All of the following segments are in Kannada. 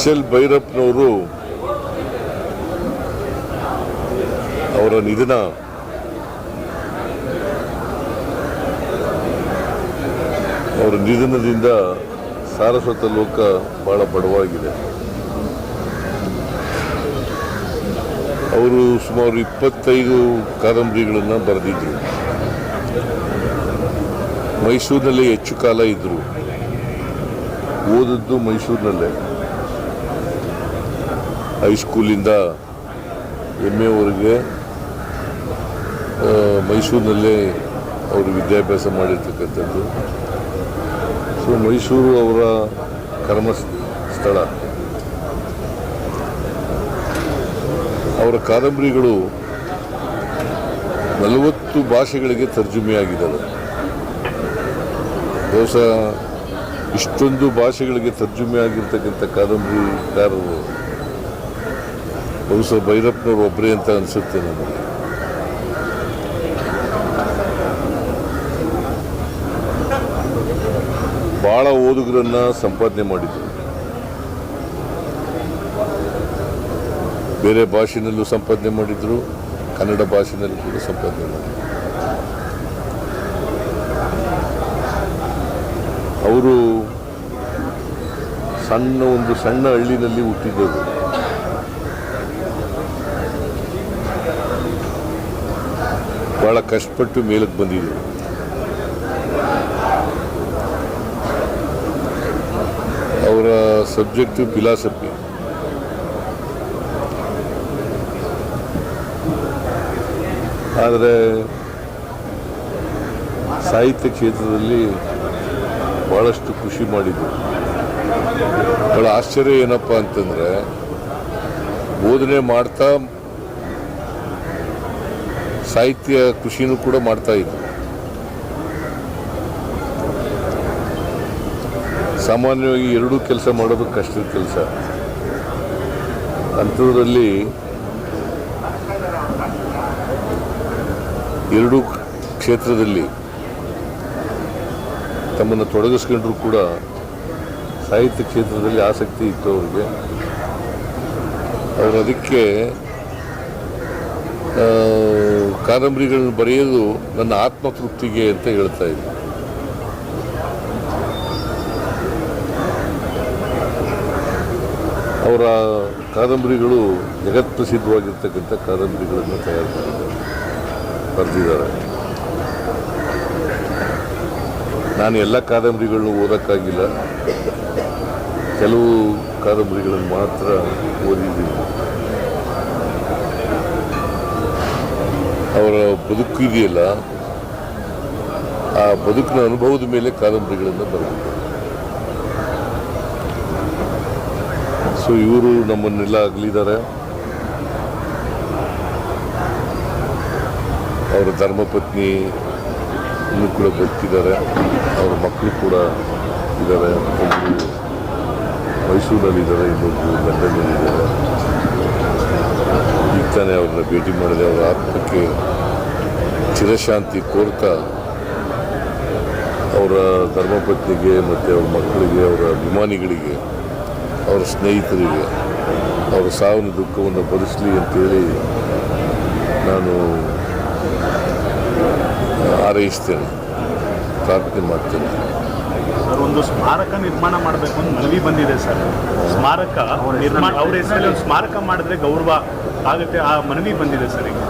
ಎಸ್ ಎಲ್ ಭೈರಪ್ಪನವರು ಅವರ ನಿಧನ. ಅವರ ನಿಧನದಿಂದ ಸಾರಸ್ವತ ಲೋಕ ಬಹಳ ಬಡವಾಗಿದೆ. ಅವರು ಸುಮಾರು ಇಪ್ಪತ್ತೈದು ಕಾದಂಬರಿಗಳನ್ನು ಬರೆದಿದ್ರು. ಮೈಸೂರಿನಲ್ಲೇ ಹೆಚ್ಚು ಕಾಲ ಇದ್ದರು ಓದದ್ದು ಮೈಸೂರಿನಲ್ಲೇ. ಹೈಸ್ಕೂಲಿಂದ ಎಂ ಎವರೆಗೆ ಮೈಸೂರಿನಲ್ಲೇ ಅವರು ವಿದ್ಯಾಭ್ಯಾಸ ಮಾಡಿರ್ತಕ್ಕಂಥದ್ದು. ಸೊ ಮೈಸೂರು ಅವರ ಕರ್ಮ ಸ್ಥಳ ಅವರ ಕಾದಂಬರಿಗಳು ನಲವತ್ತು ಭಾಷೆಗಳಿಗೆ ತರ್ಜುಮೆಯಾಗಿದ್ದಾವೆ. ಬಹುಶಃ ಇಷ್ಟೊಂದು ಭಾಷೆಗಳಿಗೆ ತರ್ಜುಮೆ ಆಗಿರ್ತಕ್ಕಂಥ ಕಾದಂಬರಿಕಾರರು ಬಹುಶಃ ಭೈರಪ್ಪನವ್ರು ಒಬ್ಬರೇ ಅಂತ ಅನಿಸುತ್ತೆ ನನಗೆ ಬಹಳ ಓದುಗರನ್ನ ಸಂಪಾದನೆ ಮಾಡಿದ್ರು. ಬೇರೆ ಭಾಷೆನಲ್ಲೂ ಸಂಪಾದನೆ ಮಾಡಿದ್ರು, ಕನ್ನಡ ಭಾಷೆನಲ್ಲೂ ಕೂಡ ಸಂಪಾದನೆ ಮಾಡಿದರು. ಅವರು ಸಣ್ಣ ಒಂದು ಸಣ್ಣ ಹಳ್ಳಿನಲ್ಲಿ ಹುಟ್ಟಿದ್ದವರು ಬಹಳ ಕಷ್ಟಪಟ್ಟು ಮೇಲಕ್ಕೆ ಬಂದಿದ್ದೀವಿ. ಅವರ ಸಬ್ಜೆಕ್ಟು ಫಿಲಾಸಫಿ ಆದರೆ ಸಾಹಿತ್ಯ ಕ್ಷೇತ್ರದಲ್ಲಿ ಭಾಳಷ್ಟು ಖುಷಿ ಮಾಡಿದ್ರು ಭಾಳ ಆಶ್ಚರ್ಯ ಏನಪ್ಪ ಅಂತಂದರೆ, ಬೋಧನೆ ಮಾಡ್ತಾ ಸಾಹಿತ್ಯ ಕೃಷಿನೂ ಕೂಡ ಮಾಡ್ತಾ ಇದ್ದರು ಸಾಮಾನ್ಯವಾಗಿ ಎರಡೂ ಕೆಲಸ ಮಾಡೋದು ಕಷ್ಟದ ಕೆಲಸ. ಅಂಥದ್ರಲ್ಲಿ ಎರಡೂ ಕ್ಷೇತ್ರದಲ್ಲಿ ತಮ್ಮನ್ನು ತೊಡಗಿಸ್ಕೊಂಡ್ರು ಕೂಡ ಸಾಹಿತ್ಯ ಕ್ಷೇತ್ರದಲ್ಲಿ ಆಸಕ್ತಿ ಇತ್ತು ಅವ್ರಿಗೆ. ಅವರು ಅದಕ್ಕೆ ಕಾದಂಬರಿಗಳನ್ನ ಬರೆಯೋದು ನನ್ನ ಆತ್ಮತೃಪ್ತಿಗೆ ಅಂತ ಹೇಳ್ತಾ ಇದ್ದೆ. ಅವರ ಕಾದಂಬರಿಗಳು ಜಗತ್ಪ್ರಸಿದ್ಧವಾಗಿರ್ತಕ್ಕಂಥ ಕಾದಂಬರಿಗಳನ್ನು ತಯಾರು ಮಾಡಿದ್ದಾರೆ. ಬರೆದಿದ್ದಾರೆ. ನಾನು ಎಲ್ಲ ಕಾದಂಬರಿಗಳನ್ನು ಓದೋಕ್ಕಾಗಿಲ್ಲ. ಕೆಲವು ಕಾದಂಬರಿಗಳನ್ನು ಮಾತ್ರ ಓದಿದ್ದೀನಿ. ಅವರ ಬದುಕು ಇದೆಯಲ್ಲ ಆ ಬದುಕಿನ ಅನುಭವದ ಮೇಲೆ ಕಾದಂಬರಿಗಳನ್ನು ಬರೆದಿದ್ದಾರೆ. ಸೊ ಇವರು ನಮ್ಮನ್ನೆಲ್ಲ ಅಗಲಿದ್ದಾರೆ. ಅವರ ಧರ್ಮಪತ್ನಿ ಇನ್ನೂ ಕೂಡ ಬದುಕಿದ್ದಾರೆ ಅವರ ಮಕ್ಕಳು ಕೂಡ ಇದ್ದಾರೆ. ಒಬ್ಬರು ಮೈಸೂರಲ್ಲಿದ್ದಾರೆ ಇನ್ನೊಬ್ಬರು ಲಂಡನ್ನಲ್ಲಿದ್ದಾರೆ. ತಾನೇ ಅವ್ರನ್ನ ಭೇಟಿ ಮಾಡಿದೆ ಅವರ ಆತ್ಮಕ್ಕೆ ಚಿರಶಾಂತಿ ಕೋರ್ತಾ ಅವರ ಧರ್ಮಪತ್ನಿಗೆ ಮತ್ತು ಅವ್ರ ಮಕ್ಕಳಿಗೆ ಅವರ ಅಭಿಮಾನಿಗಳಿಗೆ ಅವರ ಸ್ನೇಹಿತರಿಗೆ ಅವರ ಸಾವಿನ ದುಃಖವನ್ನು ಭರಿಸಲಿ ಅಂತೇಳಿ ನಾನು ಹಾರೈಸ್ತೇನೆ ಪ್ರಾರ್ಥನೆ ಮಾಡ್ತೇನೆ. ಸರ್ ಒಂದು ಸ್ಮಾರಕ ನಿರ್ಮಾಣ ಮಾಡಬೇಕು ಅಂತ ಮನವಿ ಬಂದಿದೆ ಸರ್. ಸ್ಮಾರಕ ನಿರ್ಮಾಣ ಅವ್ರ ಹೆಸರಲ್ಲಿ ಒಂದು ಸ್ಮಾರಕ ಮಾಡಿದ್ರೆ ಗೌರವ ಆಗುತ್ತೆ ಆ ಮನವಿ ಬಂದಿದೆ ಸರ್ ಈಗ.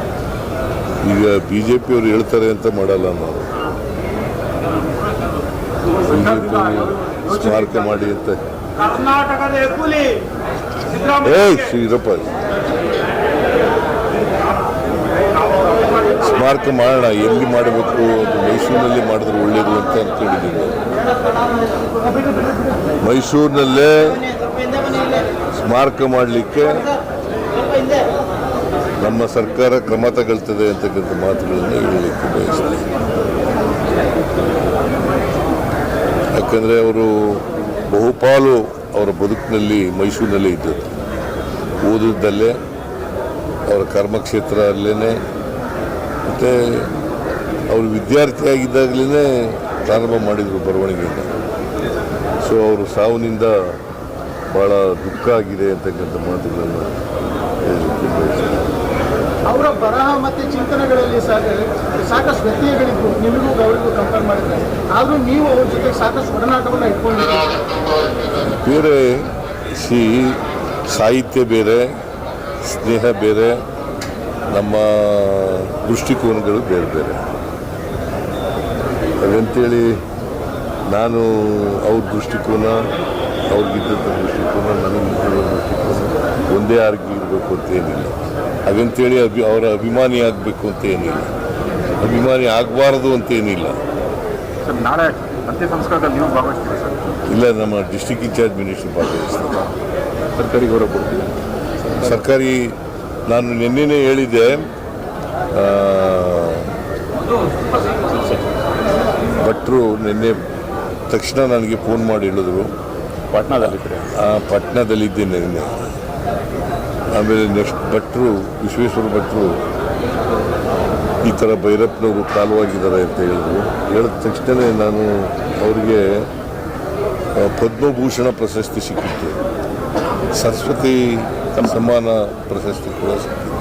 ಈಗ ಬಿ ಜೆ ಪಿಯವರು ಹೇಳ್ತಾರೆ ಅಂತ ಮಾಡಲ್ಲ ನಾವು. ಸ್ಮಾರಕ ಮಾಡಿ ಅಂತ. ಏಯ್ ಶ್ರೀರಪ್ಪ. ಸ್ಮಾರಕ ಮಾಡೋಣ ಎಲ್ಲಿ ಮಾಡಬೇಕು? ಅದು ಮೈಸೂರಿನಲ್ಲಿ ಮಾಡಿದ್ರೆ ಒಳ್ಳೇದು ಅಂತ ಅನ್ಕೊಂಡಿದ್ದೀನಿ. ಮೈಸೂರಿನಲ್ಲೇ ಸ್ಮಾರಕ ಮಾಡಲಿಕ್ಕೆ ನಮ್ಮ ಸರ್ಕಾರ ಕ್ರಮ ತಗೊಳ್ತದೆ ಅಂತಕ್ಕಂಥ ಮಾತುಗಳನ್ನು ಹೇಳಲಿಕ್ಕೆ ಬಯಸ್ತೀನಿ. ಯಾಕಂದರೆ ಅವರು ಬಹುಪಾಲು ಅವರ ಬದುಕಿನಲ್ಲಿ ಮೈಸೂರಿನಲ್ಲೇ ಇದ್ದದ್ದು. ಓದಿದ್ದಲ್ಲೇ, ಅವರ ಕರ್ಮಕ್ಷೇತ್ರ ಅಲ್ಲೇ ಮತ್ತು ಅವರು ವಿದ್ಯಾರ್ಥಿಯಾಗಿದ್ದಾಗಲೇ ಪ್ರಾರಂಭ ಮಾಡಿದರು ಬರವಣಿಗೆಯನ್ನು. ಸೊ ಅವರು ಸಾವಿನಿಂದ ಭಾಳ ದುಃಖ ಆಗಿದೆ ಅಂತಕ್ಕಂಥ ಮಾತುಗಳನ್ನು ಅವರ ಬರಹ ಮತ್ತು ಚಿಂತನೆಗಳಲ್ಲಿ ಸಾಕ ಸಾಕಷ್ಟು ವ್ಯತ್ಯಯಗಳಿದ್ದು ನಿಮಗೂ ಅವರಿಗೂ ಕಂಪೇರ್ ಮಾಡಿದ್ರೆ. ಆದರೂ ನೀವು ಅವ್ರ ಜೊತೆ ಸಾಕಷ್ಟು ಒಡನಾಟವನ್ನು ಇಟ್ಕೊಂಡಿದ್ದೀರಿ. ಬೇರೆ ಸಿ, ಸಾಹಿತ್ಯ ಬೇರೆ, ಸ್ನೇಹ ಬೇರೆ, ನಮ್ಮ ದೃಷ್ಟಿಕೋನಗಳು ಬೇರೆ ಬೇರೆ. ಹಾಗಂತೇಳಿ ನಾನು ಅವ್ರ ದೃಷ್ಟಿಕೋನ, ಅವ್ರಿಗಿದ್ದಂಥ ದೃಷ್ಟಿಕೋನ ನನಗಿದ್ದ ದೃಷ್ಟಿಕೋನ ಒಂದೇ ಆರ್ಗಿ ಇರಬೇಕು ಅಂತ ಏನಿಲ್ಲ. ಹಾಗಂತೇಳಿ ಅಭಿ ಅವರ ಅಭಿಮಾನಿ ಆಗಬೇಕು ಅಂತ ಏನಿಲ್ಲ. ಅಭಿಮಾನಿ ಆಗಬಾರ್ದು ಅಂತ ಏನಿಲ್ಲ. ಸರ್ ನಾಳೆ ಅಂತ್ಯ ಸಂಸ್ಕಾರದಲ್ಲಿ ನೀವು ಭಾಗವಹಿಸ್ತೀರಿ ಸರ್? ಇಲ್ಲ ನಮ್ಮ ಡಿಸ್ಟಿಕ್ ಇನ್ಚಾರ್ಜ್ ಮಿನಿಸ್ಟರ್ ಭಾಗವಹಿಸ್ತಾರೆ. ಸರ್ಕಾರಿ ಗೌರವ ಕೊಡ್ತೀವಿ ಸರ್ಕಾರಿ ನಾನು ನಿನ್ನೆನೇ ಹೇಳಿದ್ದೆ ಭಟ್ರು ನಿನ್ನೆ ತಕ್ಷಣ ನನಗೆ ಫೋನ್ ಮಾಡಿ ಹೇಳಿದ್ರು. ಪಟ್ನಾದಲ್ಲಿ ಪಟ್ನಾದಲ್ಲಿದ್ದೇನೆ ನಿನ್ನೆ. ಆಮೇಲೆ ನೆಕ್ಸ್ಟ್ ಭಟ್ರು, ವಿಶ್ವೇಶ್ವರ ಭಟ್ರು ಈ ಥರ ಭೈರಪ್ಪನವರು ಕಾಲವಾಗಿದ್ದಾರೆ ಅಂತ ಹೇಳಿದ್ರು. ಹೇಳಿದ ತಕ್ಷಣ ನಾನು ಅವರಿಗೆ ಪದ್ಮಭೂಷಣ ಪ್ರಶಸ್ತಿ ಸಿಕ್ಕಿತ್ತು. ಸರಸ್ವತಿ ಸಮ್ಮಾನ ಪ್ರಶಸ್ತಿ ಕೂಡ ಸಿಕ್ಕಿತ್ತು.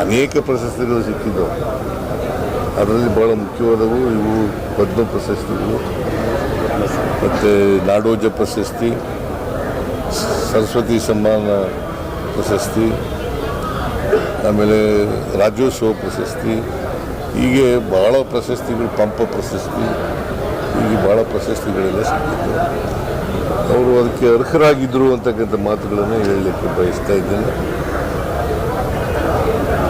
ಅನೇಕ ಪ್ರಶಸ್ತಿಗಳು ಸಿಕ್ಕಿದ್ದವು. ಅದರಲ್ಲಿ ಭಾಳ ಮುಖ್ಯವಾದವು ಇವು ಪದ್ಮ ಪ್ರಶಸ್ತಿಗಳು. ಮತ್ತು ನಾಡೋಜ ಪ್ರಶಸ್ತಿ, ಸರಸ್ವತಿ ಸಮ್ಮಾನ ಪ್ರಶಸ್ತಿ, ಆಮೇಲೆ ರಾಜ್ಯೋತ್ಸವ ಪ್ರಶಸ್ತಿ, ಹೀಗೆ ಭಾಳ ಪ್ರಶಸ್ತಿಗಳು, ಪಂಪ ಪ್ರಶಸ್ತಿ, ಹೀಗೆ ಭಾಳ ಪ್ರಶಸ್ತಿಗಳೆಲ್ಲ ಸಿಕ್ಕಿತ್ತು ಅವರು ಅದಕ್ಕೆ ಅರ್ಹರಾಗಿದ್ದರು ಅಂತಕ್ಕಂಥ ಮಾತುಗಳನ್ನು ಹೇಳಲಿಕ್ಕೆ ಬಯಸ್ತಾ ಇದ್ದೇನೆ.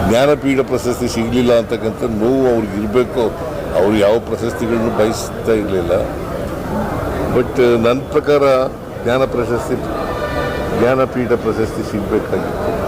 ಜ್ಞಾನಪೀಠ ಪ್ರಶಸ್ತಿ ಸಿಗಲಿಲ್ಲ ಅಂತಕ್ಕಂಥ ನೋವು ಅವ್ರಿಗೆ ಇರಬೇಕು. ಅವ್ರು ಯಾವ ಪ್ರಶಸ್ತಿಗಳನ್ನು ಬಯಸ್ತಾ ಇರಲಿಲ್ಲ. ಬಟ್ ನನ್ನ ಪ್ರಕಾರ ಜ್ಞಾನ ಪ್ರಶಸ್ತಿ ಜ್ಞಾನಪೀಠ ಪ್ರಶಸ್ತಿ ಸಿಗಬೇಕಾಗಿತ್ತು